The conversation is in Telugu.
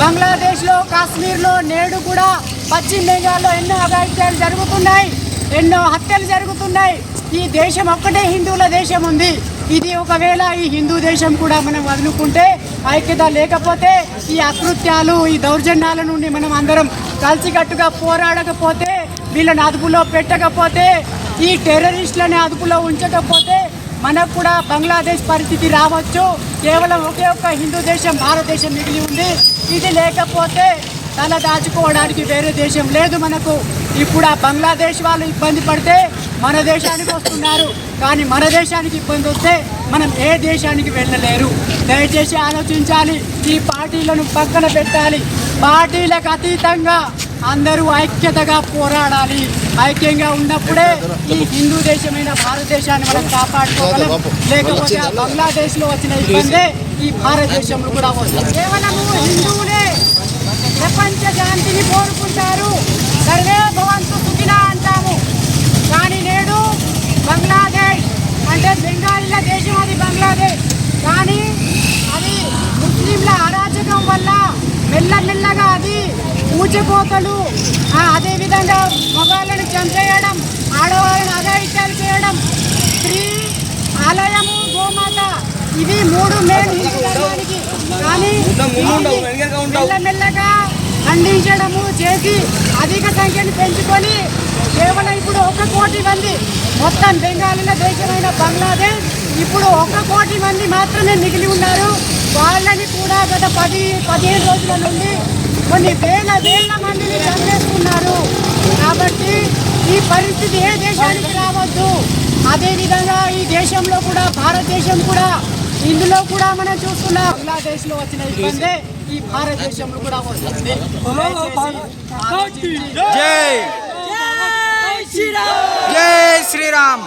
బంగ్లాదేశ్లో కాశ్మీర్లో నేడు కూడా పశ్చిమ బెంగాల్లో ఎన్నో అఘాయిత్యాలు జరుగుతున్నాయి ఎన్నో హత్యలు జరుగుతున్నాయి. ఈ దేశం ఒక్కటే హిందువుల దేశం ఉంది. ఇది ఒకవేళ ఈ హిందూ దేశం కూడా మనం వదులుకుంటే ఐక్యత లేకపోతే ఈ అకృత్యాలు ఈ దౌర్జన్యాల నుండి మనం అందరం కలిసికట్టుగా పోరాడకపోతే వీళ్ళని అదుపులో పెట్టకపోతే ఈ టెర్రరిస్టులని అదుపులో ఉంచకపోతే మనకు కూడా బంగ్లాదేశ్ పరిస్థితి రావచ్చు. కేవలం ఒకే ఒక్క హిందూ దేశం భారతదేశం మిగిలి ఉంది. ఇది లేకపోతే తల దాచుకోవడానికి వేరే దేశం లేదు మనకు. ఇప్పుడు ఆ బంగ్లాదేశ్ వాళ్ళు ఇబ్బంది పడితే మన దేశానికి వస్తున్నారు. కానీ మన దేశానికి ఇబ్బంది వస్తే మనం ఏ దేశానికి వెళ్ళలేరు. దయచేసి ఆలోచించాలి. ఈ పార్టీలను పక్కన పెట్టాలి. పార్టీలకు అతీతంగా అందరూ ఐక్యతగా పోరాడాలి. ఐక్యంగా ఉన్నప్పుడే ఈ హిందూ దేశమైన భారతదేశాన్ని మనం కాపాడుకోగలం. లేకపోతే ఆ బంగ్లాదేశ్లో వచ్చిన ఇబ్బందే ఈ భారతదేశంలో కూడా వస్తుంది. కేవలము హిందువులే ప్రపంచ శాంతిని కోరుకుంటారు. సర్వే భవంతు సుఖిన అంటాము. కానీ నేడు బంగ్లాదేశ్ అంటే బెంగాలీల దేశం అది బంగ్లాదేశ్. కానీ అది ముస్లింల అరాచకం వల్ల మెల్లమెల్లగా అది ఊచకోతలు ఆ, అదేవిధంగా మగవాళ్ళని చంపేయడం ఆడవాళ్ళని అఘాయిత్యాలు చేయడం స్త్రీ ఆలయము గోమాత ఇవి మూడు మెయిన్ హిందూ ధర్మానికి. కానీ మెల్లమెల్లగా ఖండించడము చేసి అధిక సంఖ్యను పెంచుకొని కేవలం ఇప్పుడు ఒక కోటి మంది మొత్తం బెంగాలీల దేశమైన బంగ్లాదేశ్ ఇప్పుడు ఒక కోటి మంది మాత్రమే మిగిలి ఉన్నారు. వాళ్ళని కూడా గత పది పదిహేను రోజుల నుండి కొన్ని వేల వేల మందిని చంపేస్తున్నారు. కాబట్టి ఈ పరిస్థితి ఏ దేశానికి రావద్దు. అదేవిధంగా ఈ దేశంలో కూడా భారతదేశం కూడా ఇందులో కూడా మనం చూస్తున్నాం. బంగ్లాదేశ్లో వచ్చిన ఇబ్బందే ఈ భారతదేశంలో కూడా వస్తుంది. జై జై శ్రీరామ్.